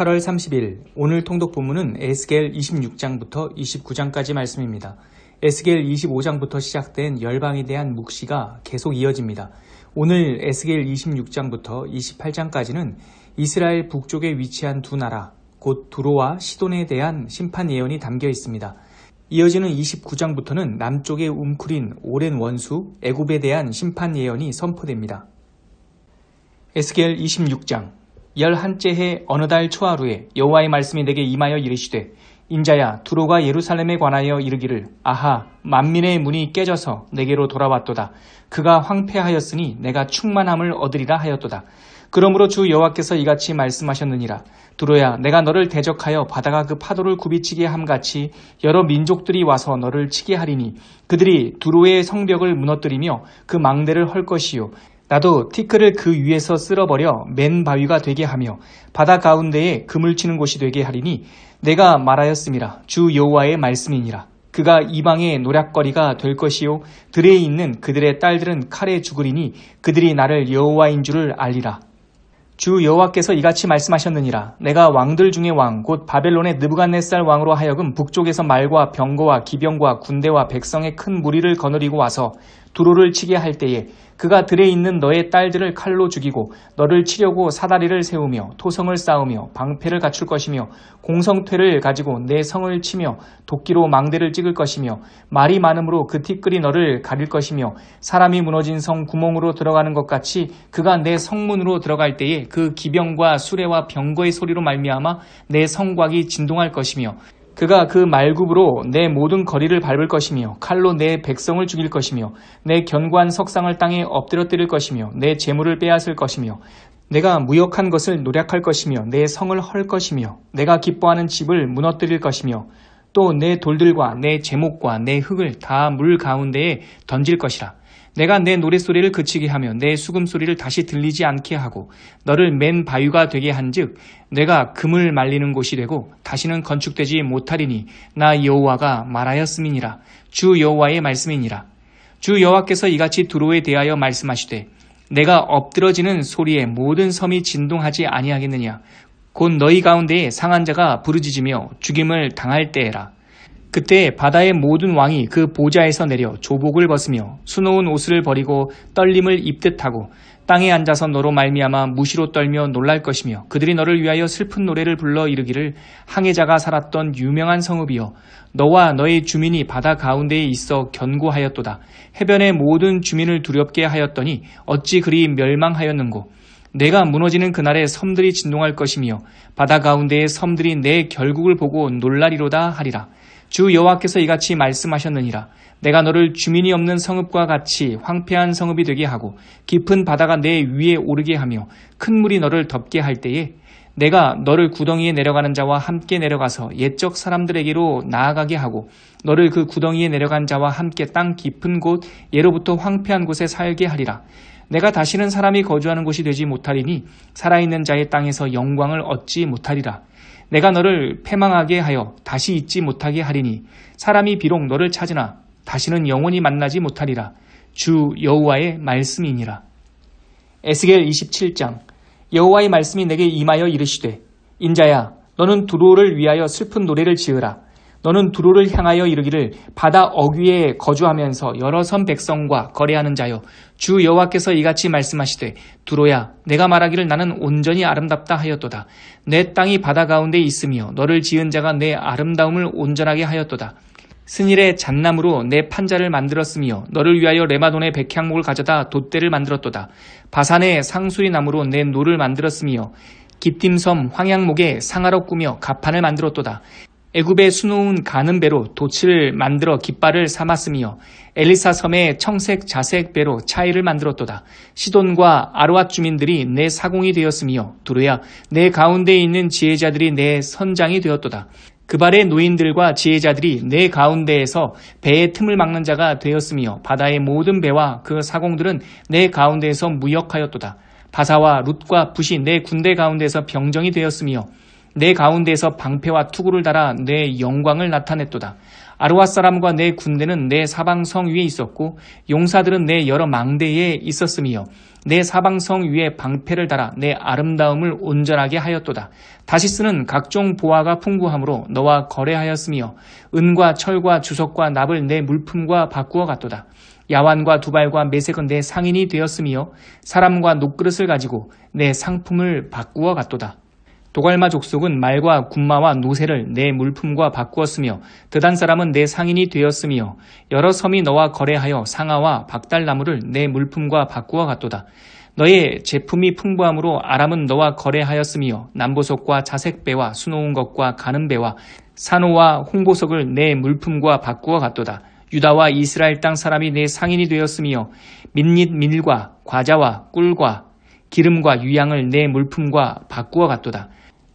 8월 30일 오늘 통독 본문은 에스겔 26장부터 29장까지 말씀입니다. 에스겔 25장부터 시작된 열방에 대한 묵시가 계속 이어집니다. 오늘 에스겔 26장부터 28장까지는 이스라엘 북쪽에 위치한 두 나라, 곧 두로와 시돈에 대한 심판 예언이 담겨 있습니다. 이어지는 29장부터는 남쪽에 웅크린 오랜 원수 애굽에 대한 심판 예언이 선포됩니다. 에스겔 26장 열한째 해 어느 달 초하루에 여호와의 말씀이 내게 임하여 이르시되 인자야 두로가 예루살렘에 관하여 이르기를 아하 만민의 문이 깨져서 내게로 돌아왔도다. 그가 황폐하였으니 내가 충만함을 얻으리라 하였도다. 그러므로 주 여호와께서 이같이 말씀하셨느니라. 두로야 내가 너를 대적하여 바다가 그 파도를 굽이치게 함같이 여러 민족들이 와서 너를 치게 하리니 그들이 두로의 성벽을 무너뜨리며 그 망대를 헐 것이요 나도 티크를 그 위에서 쓸어버려 맨 바위가 되게 하며 바다 가운데에 금을 치는 곳이 되게 하리니 내가 말하였음이라 주 여호와의 말씀이니라. 그가 이방의 노략거리가 될 것이요 들에 있는 그들의 딸들은 칼에 죽으리니 그들이 나를 여호와인 줄을 알리라. 주 여호와께서 이같이 말씀하셨느니라 내가 왕들 중의 왕 곧 바벨론의 느부갓네살 왕으로 하여금 북쪽에서 말과 병거와 기병과 군대와 백성의 큰 무리를 거느리고 와서 두로를 치게 할 때에 그가 들에 있는 너의 딸들을 칼로 죽이고 너를 치려고 사다리를 세우며 토성을 쌓으며 방패를 갖출 것이며 공성퇴를 가지고 내 성을 치며 도끼로 망대를 찍을 것이며 말이 많으므로 그 티끌이 너를 가릴 것이며 사람이 무너진 성 구멍으로 들어가는 것 같이 그가 내 성문으로 들어갈 때에 그 기병과 수레와 병거의 소리로 말미암아 내 성곽이 진동할 것이며 그가 그 말굽으로 내 모든 거리를 밟을 것이며 칼로 내 백성을 죽일 것이며 내 견고한 석상을 땅에 엎드려뜨릴 것이며 내 재물을 빼앗을 것이며 내가 무역한 것을 노력할 것이며 내 성을 헐 것이며 내가 기뻐하는 집을 무너뜨릴 것이며 또 내 돌들과 내 제목과 내 흙을 다 물 가운데에 던질 것이라. 내가 내 노랫소리를 그치게 하며 내 수금소리를 다시 들리지 않게 하고 너를 맨 바위가 되게 한즉 내가 금을 말리는 곳이 되고 다시는 건축되지 못하리니 나 여호와가 말하였음이니라. 주 여호와의 말씀이니라. 주 여호와께서 이같이 두로에 대하여 말씀하시되 내가 엎드러지는 소리에 모든 섬이 진동하지 아니하겠느냐? 곧 너희 가운데에 상한 자가 부르짖으며 죽임을 당할 때에라 그때 바다의 모든 왕이 그 보좌에서 내려 조복을 벗으며 수놓은 옷을 버리고 떨림을 입듯 하고 땅에 앉아서 너로 말미암아 무시로 떨며 놀랄 것이며 그들이 너를 위하여 슬픈 노래를 불러 이르기를 항해자가 살았던 유명한 성읍이여 너와 너의 주민이 바다 가운데에 있어 견고하였도다. 해변의 모든 주민을 두렵게 하였더니 어찌 그리 멸망하였는고? 내가 무너지는 그날에 섬들이 진동할 것이며 바다 가운데의 섬들이 내 결국을 보고 놀라리로다 하리라 주 여호와께서 이같이 말씀하셨느니라. 내가 너를 주민이 없는 성읍과 같이 황폐한 성읍이 되게 하고 깊은 바다가 내 위에 오르게 하며 큰 물이 너를 덮게 할 때에 내가 너를 구덩이에 내려가는 자와 함께 내려가서 옛적 사람들에게로 나아가게 하고 너를 그 구덩이에 내려간 자와 함께 땅 깊은 곳 예로부터 황폐한 곳에 살게 하리라. 내가 다시는 사람이 거주하는 곳이 되지 못하리니 살아있는 자의 땅에서 영광을 얻지 못하리라 내가 너를 패망하게 하여 다시 잊지 못하게 하리니 사람이 비록 너를 찾으나 다시는 영원히 만나지 못하리라. 주 여호와의 말씀이니라. 에스겔 27장 여호와의 말씀이 내게 임하여 이르시되 인자야 너는 두로를 위하여 슬픈 노래를 지으라. 너는 두로를 향하여 이르기를 바다 어귀에 거주하면서 여러 선 백성과 거래하는 자여 주 여호와께서 이같이 말씀하시되 두로야 내가 말하기를 나는 온전히 아름답다 하였도다. 내 땅이 바다 가운데 있으며 너를 지은 자가 내 아름다움을 온전하게 하였도다. 스닐의 잣나무로 내 판자를 만들었으며 너를 위하여 레마돈의 백향목을 가져다 돛대를 만들었도다. 바산의 상수리 나무로 내 노를 만들었으며 기띔섬 황양목에 상하로 꾸며 가판을 만들었도다 애굽에 수놓은 가는 배로 도치를 만들어 깃발을 삼았으며 엘리사 섬의 청색 자색 배로 차이를 만들었도다. 시돈과 아르왓 주민들이 내 사공이 되었으며 두루야 내 가운데에 있는 지혜자들이 내 선장이 되었도다. 그발의 노인들과 지혜자들이 내 가운데에서 배의 틈을 막는 자가 되었으며 바다의 모든 배와 그 사공들은 내 가운데에서 무역하였도다. 바사와 룻과 붓이 내 군대 가운데서 병정이 되었으며 내 가운데에서 방패와 투구를 달아 내 영광을 나타냈도다. 아르와 사람과 내 군대는 내 사방성 위에 있었고 용사들은 내 여러 망대에 있었으며 내 사방성 위에 방패를 달아 내 아름다움을 온전하게 하였도다. 다시스는 각종 보화가 풍부함으로 너와 거래하였으며 은과 철과 주석과 납을 내 물품과 바꾸어 갔도다. 야완과 두발과 메색은 내 상인이 되었으며 사람과 녹그릇을 가지고 내 상품을 바꾸어 갔도다. 도갈마 족속은 말과 군마와 노새를 내 물품과 바꾸었으며 드단 사람은 내 상인이 되었으며 여러 섬이 너와 거래하여 상아와 박달나무를 내 물품과 바꾸어 갔도다. 너의 제품이 풍부함으로 아람은 너와 거래하였으며 남보석과 자색배와 수놓은 것과 가는 배와 산호와 홍보석을 내 물품과 바꾸어 갔도다. 유다와 이스라엘 땅 사람이 내 상인이 되었으며 민릿 밀과 과자와 꿀과 기름과 유향을 내 물품과 바꾸어 갔도다.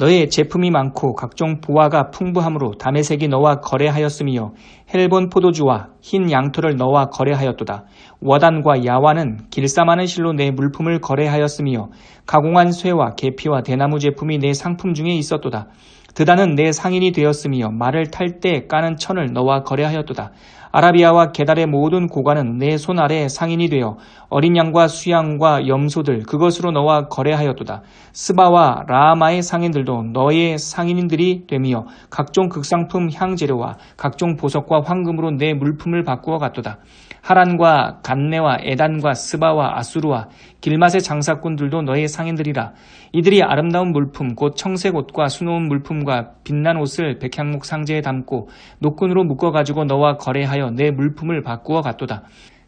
너의 제품이 많고 각종 보화가 풍부함으로 다메색이 너와 거래하였으며 헬본 포도주와 흰 양토를 너와 거래하였도다. 워단과 야와는 길쌈하는 실로 내 물품을 거래하였으며 가공한 쇠와 계피와 대나무 제품이 내 상품 중에 있었도다. 드다는 내 상인이 되었으며 말을 탈 때 까는 천을 너와 거래하였도다. 아라비아와 게달의 모든 고관은 내 손 아래 상인이 되어 어린 양과 수양과 염소들 그것으로 너와 거래하였도다. 스바와 라마의 상인들도 너의 상인들이 되며 각종 극상품 향재료와 각종 보석과 황금으로 내 물품을 바꾸어 갔도다. 하란과 간네와 에단과 스바와 아수르와 길맛의 장사꾼들도 너의 상인들이라. 이들이 아름다운 물품 곧 청색 옷과 수놓은 물품과 빛난 옷을 백향목 상자에 담고 노끈으로 묶어 가지고 너와 거래하여 내 물품을 바꾸어 갔도다.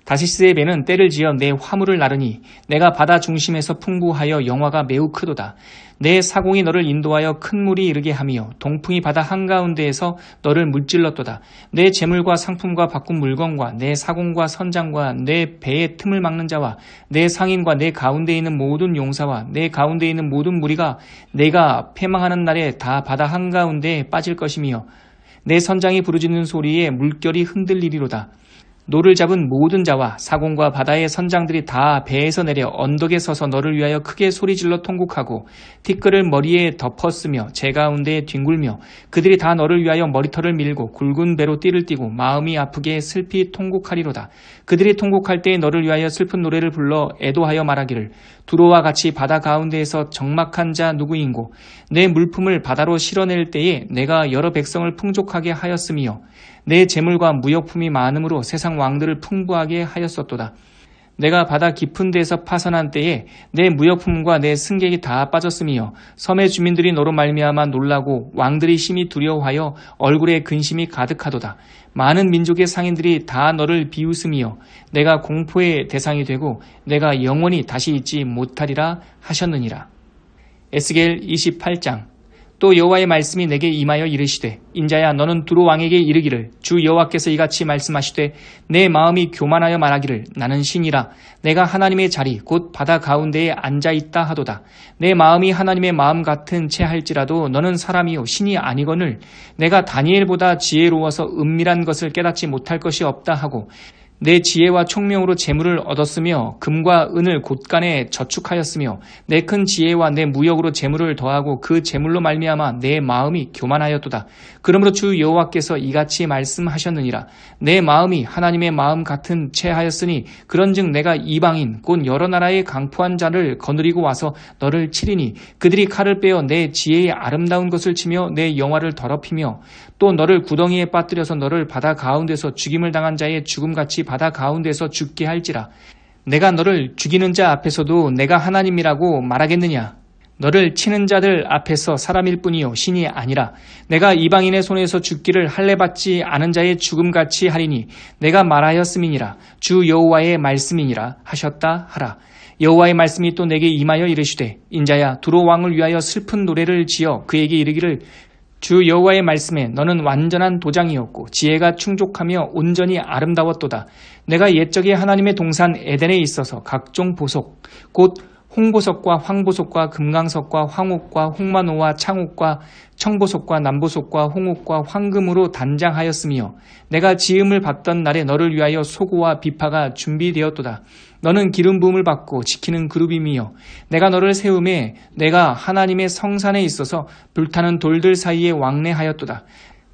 다시스의 배는 때를 지어 내 화물을 나르니 내가 바다 중심에서 풍부하여 영화가 매우 크도다. 내 사공이 너를 인도하여 큰 물이 이르게 하며 동풍이 바다 한가운데에서 너를 물질렀도다. 내 재물과 상품과 바꾼 물건과 내 사공과 선장과 내 배의 틈을 막는 자와 내 상인과 내 가운데 있는 모든 용사와 내 가운데 있는 모든 무리가 내가 패망하는 날에 다 바다 한가운데에 빠질 것이며 내 선장이 부르짖는 소리에 물결이 흔들리리로다. 노를 잡은 모든 자와 사공과 바다의 선장들이 다 배에서 내려 언덕에 서서 너를 위하여 크게 소리질러 통곡하고 티끌을 머리에 덮었으며 제 가운데에 뒹굴며 그들이 다 너를 위하여 머리털을 밀고 굵은 배로 띠를 띠고 마음이 아프게 슬피 통곡하리로다. 그들이 통곡할 때에 너를 위하여 슬픈 노래를 불러 애도하여 말하기를 두로와 같이 바다 가운데에서 적막한 자 누구인고 내 물품을 바다로 실어낼 때에 내가 여러 백성을 풍족하게 하였으며 내 재물과 무역품이 많음으로 세상 왕들을 풍부하게 하였었도다. 내가 바다 깊은 데서 파선한 때에 내 무역품과 내 승객이 다 빠졌으며 섬의 주민들이 너로 말미암아 놀라고 왕들이 심히 두려워하여 얼굴에 근심이 가득하도다. 많은 민족의 상인들이 다 너를 비웃으며 내가 공포의 대상이 되고 내가 영원히 다시 잊지 못하리라 하셨느니라. 에스겔 28장 또 여호와의 말씀이 내게 임하여 이르시되 인자야 너는 두로 왕에게 이르기를 주 여호와께서 이같이 말씀하시되 내 마음이 교만하여 말하기를 나는 신이라. 내가 하나님의 자리 곧 바다 가운데에 앉아 있다 하도다. 내 마음이 하나님의 마음 같은 채 할지라도 너는 사람이요 신이 아니거늘 내가 다니엘보다 지혜로워서 은밀한 것을 깨닫지 못할 것이 없다 하고 내 지혜와 총명으로 재물을 얻었으며 금과 은을 곳간에 저축하였으며 내 큰 지혜와 내 무역으로 재물을 더하고 그 재물로 말미암아 내 마음이 교만하였도다. 그러므로 주 여호와께서 이같이 말씀하셨느니라. 내 마음이 하나님의 마음 같은 채 하였으니 그런즉 내가 이방인 곧 여러 나라의 강포한 자를 거느리고 와서 너를 치리니 그들이 칼을 빼어 내 지혜의 아름다운 것을 치며 내 영화를 더럽히며 또 너를 구덩이에 빠뜨려서 너를 바다 가운데서 죽임을 당한 자의 죽음같이 바다 가운데서 죽게 할지라. 내가 너를 죽이는 자 앞에서도 내가 하나님이라고 말하겠느냐? 너를 치는 자들 앞에서 사람일 뿐이요 신이 아니라 내가 이방인의 손에서 죽기를 할례 받지 않은 자의 죽음같이 하리니 내가 말하였음이니라 주 여호와의 말씀이니라 하셨다 하라 여호와의 말씀이 또 내게 임하여 이르시되 인자야 두로 왕을 위하여 슬픈 노래를 지어 그에게 이르기를 주 여호와의 말씀에 너는 완전한 도장이었고 지혜가 충족하며 온전히 아름다웠도다. 내가 옛적에 하나님의 동산 에덴에 있어서 각종 보석 곧 홍보석과 황보석과 금강석과 황옥과 홍만호와 창옥과 청보석과 남보석과 홍옥과 황금으로 단장하였으며 내가 지음을 받던 날에 너를 위하여 소고와 비파가 준비되었도다. 너는 기름 부음을 받고 지키는 그룹이며 내가 너를 세움에 내가 하나님의 성산에 있어서 불타는 돌들 사이에 왕래하였도다.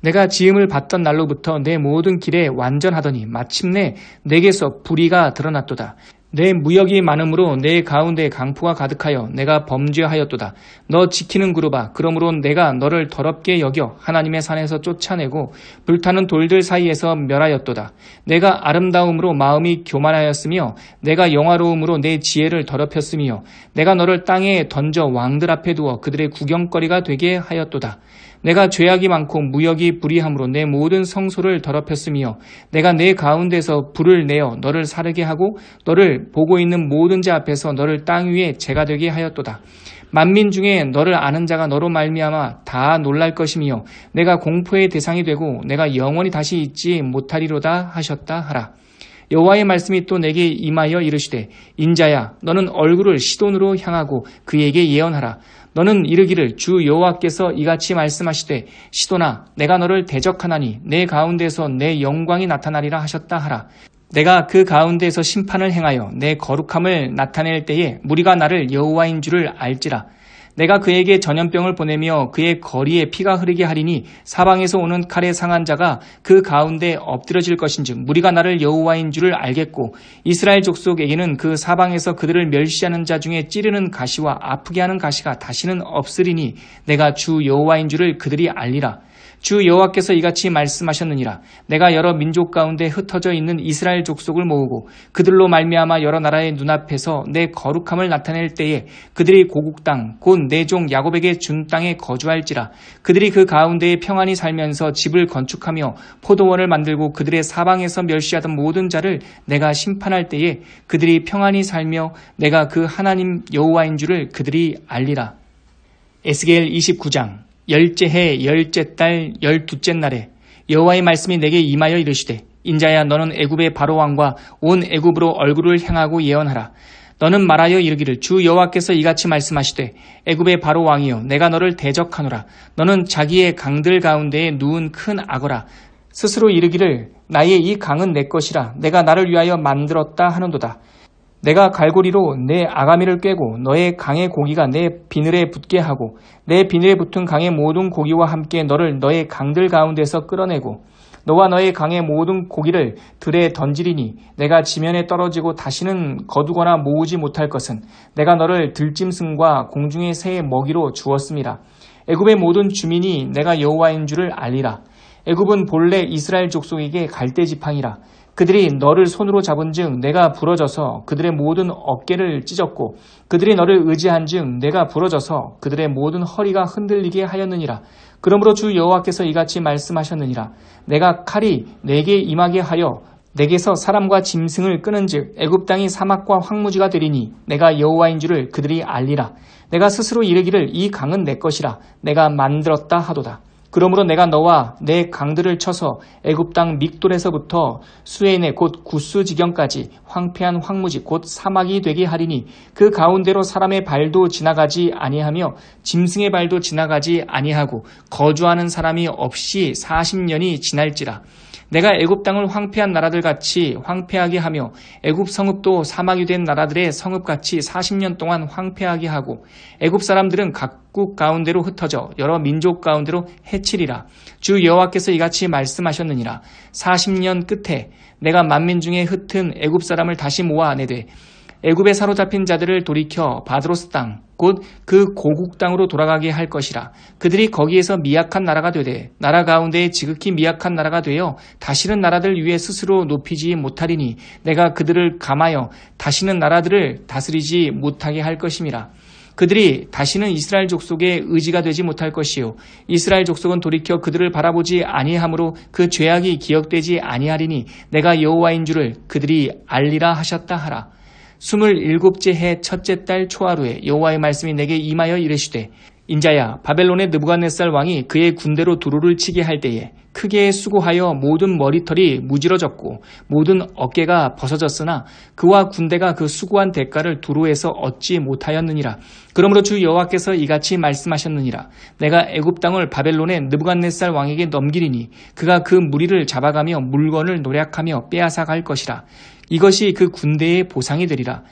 내가 지음을 받던 날로부터 내 모든 길에 완전하더니 마침내 내게서 불의가 드러났도다. 내 무역이 많으므로 내 가운데 강포가 가득하여 내가 범죄하였도다. 너 지키는 그룹아, 그러므로 내가 너를 더럽게 여겨 하나님의 산에서 쫓아내고 불타는 돌들 사이에서 멸하였도다. 내가 아름다움으로 마음이 교만하였으며 내가 영화로움으로 내 지혜를 더럽혔으며 내가 너를 땅에 던져 왕들 앞에 두어 그들의 구경거리가 되게 하였도다. 내가 죄악이 많고 무역이 불의함으로 내 모든 성소를 더럽혔으며 내가 내 가운데서 불을 내어 너를 사르게 하고 너를 보고 있는 모든 자 앞에서 너를 땅 위에 재가 되게 하였도다. 만민 중에 너를 아는 자가 너로 말미암아 다 놀랄 것이며 내가 공포의 대상이 되고 내가 영원히 다시 잊지 못하리로다 하셨다 하라. 여호와의 말씀이 또 내게 임하여 이르시되 인자야 너는 얼굴을 시돈으로 향하고 그에게 예언하라 너는 이르기를 주 여호와께서 이같이 말씀하시되 시도나 내가 너를 대적하나니 내 가운데서 내 영광이 나타나리라 하셨다 하라. 내가 그 가운데에서 심판을 행하여 내 거룩함을 나타낼 때에 무리가 나를 여호와인 줄을 알지라. 내가 그에게 전염병을 보내며 그의 거리에 피가 흐르게 하리니 사방에서 오는 칼에 상한 자가 그 가운데 엎드려질 것인즉 무리가 나를 여호와인 줄을 알겠고 이스라엘 족속에게는 그 사방에서 그들을 멸시하는 자 중에 찌르는 가시와 아프게 하는 가시가 다시는 없으리니 내가 주 여호와인 줄을 그들이 알리라. 주 여호와께서 이같이 말씀하셨느니라. 내가 여러 민족 가운데 흩어져 있는 이스라엘 족속을 모으고 그들로 말미암아 여러 나라의 눈앞에서 내 거룩함을 나타낼 때에 그들이 고국 땅곧 내 종 야곱에게 준 땅에 거주할지라. 그들이 그 가운데에 평안히 살면서 집을 건축하며 포도원을 만들고 그들의 사방에서 멸시하던 모든 자를 내가 심판할 때에 그들이 평안히 살며 내가 그 하나님 여호와인 줄을 그들이 알리라. 에스겔 29장 열째 해 열째 달 열두째 날에 여호와의 말씀이 내게 임하여 이르시되 인자야 너는 애굽의 바로 왕과 온 애굽으로 얼굴을 향하고 예언하라. 너는 말하여 이르기를 주 여호와께서 이같이 말씀하시되 애굽의 바로 왕이여 내가 너를 대적하노라. 너는 자기의 강들 가운데에 누운 큰 악어라. 스스로 이르기를 나의 이 강은 내 것이라. 내가 나를 위하여 만들었다 하는도다 내가 갈고리로 내 아가미를 꿰고 너의 강의 고기가 내 비늘에 붙게 하고 내 비늘에 붙은 강의 모든 고기와 함께 너를 너의 강들 가운데서 끌어내고 너와 너의 강의 모든 고기를 들에 던지리니 내가 지면에 떨어지고 다시는 거두거나 모으지 못할 것은 내가 너를 들짐승과 공중의 새의 먹이로 주었습니다. 애굽의 모든 주민이 내가 여호와인 줄을 알리라. 애굽은 본래 이스라엘 족속에게 갈대 지팡이라. 그들이 너를 손으로 잡은즉 내가 부러져서 그들의 모든 어깨를 찢었고 그들이 너를 의지한즉 내가 부러져서 그들의 모든 허리가 흔들리게 하였느니라. 그러므로 주 여호와께서 이같이 말씀하셨느니라. 내가 칼이 내게 임하게 하여 내게서 사람과 짐승을 끄는즉 애굽 땅이 사막과 황무지가 되리니 내가 여호와인 줄을 그들이 알리라. 내가 스스로 이르기를 이 강은 내 것이라 내가 만들었다 하도다. 그러므로 내가 너와 내 강들을 쳐서 애굽 땅 믹돌에서부터 수에네 곧 구스 지경까지 황폐한 황무지 곧 사막이 되게 하리니 그 가운데로 사람의 발도 지나가지 아니하며 짐승의 발도 지나가지 아니하고 거주하는 사람이 없이 40년이 지날지라 내가 애굽 땅을 황폐한 나라들 같이 황폐하게 하며 애굽 성읍도 사막이 된 나라들의 성읍 같이 40년 동안 황폐하게 하고 애굽 사람들은 각국 가운데로 흩어져 여러 민족 가운데로 해치리라. 주 여호와께서 이같이 말씀하셨느니라. 40년 끝에 내가 만민 중에 흩은 애굽 사람을 다시 모아 내되 애굽에 사로잡힌 자들을 돌이켜 바드로스 땅, 곧 그 고국 땅으로 돌아가게 할 것이라. 그들이 거기에서 미약한 나라가 되되 나라 가운데 지극히 미약한 나라가 되어 다시는 나라들 위에 스스로 높이지 못하리니 내가 그들을 감하여 다시는 나라들을 다스리지 못하게 할 것임이라. 그들이 다시는 이스라엘 족속의 의지가 되지 못할 것이요 이스라엘 족속은 돌이켜 그들을 바라보지 아니하므로 그 죄악이 기억되지 아니하리니 내가 여호와인 줄을 그들이 알리라 하셨다 하라. 스물일곱째 해 첫째 달 초하루에 여호와의 말씀이 내게 임하여 이르시되 인자야 바벨론의 느부갓네살 왕이 그의 군대로 두루를 치게 할 때에 크게 수고하여 모든 머리털이 무지러졌고 모든 어깨가 벗어졌으나 그와 군대가 그 수고한 대가를 두루에서 얻지 못하였느니라. 그러므로 주 여호와께서 이같이 말씀하셨느니라. 내가 애굽 땅을 바벨론의 느부갓네살 왕에게 넘기리니 그가 그 무리를 잡아가며 물건을 노략하며 빼앗아 갈 것이라. 이것이 그 군대의 보상이 되리라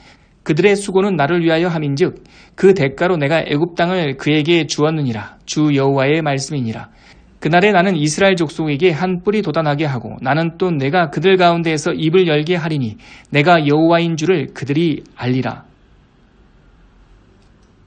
그들의 수고는 나를 위하여 함인즉 그 대가로 내가 애굽 땅을 그에게 주었느니라. 주 여호와의 말씀이니라. 그날에 나는 이스라엘 족속에게 한 뿔이 돋아나게 하고 나는 또 내가 그들 가운데에서 입을 열게 하리니 내가 여호와인 줄을 그들이 알리라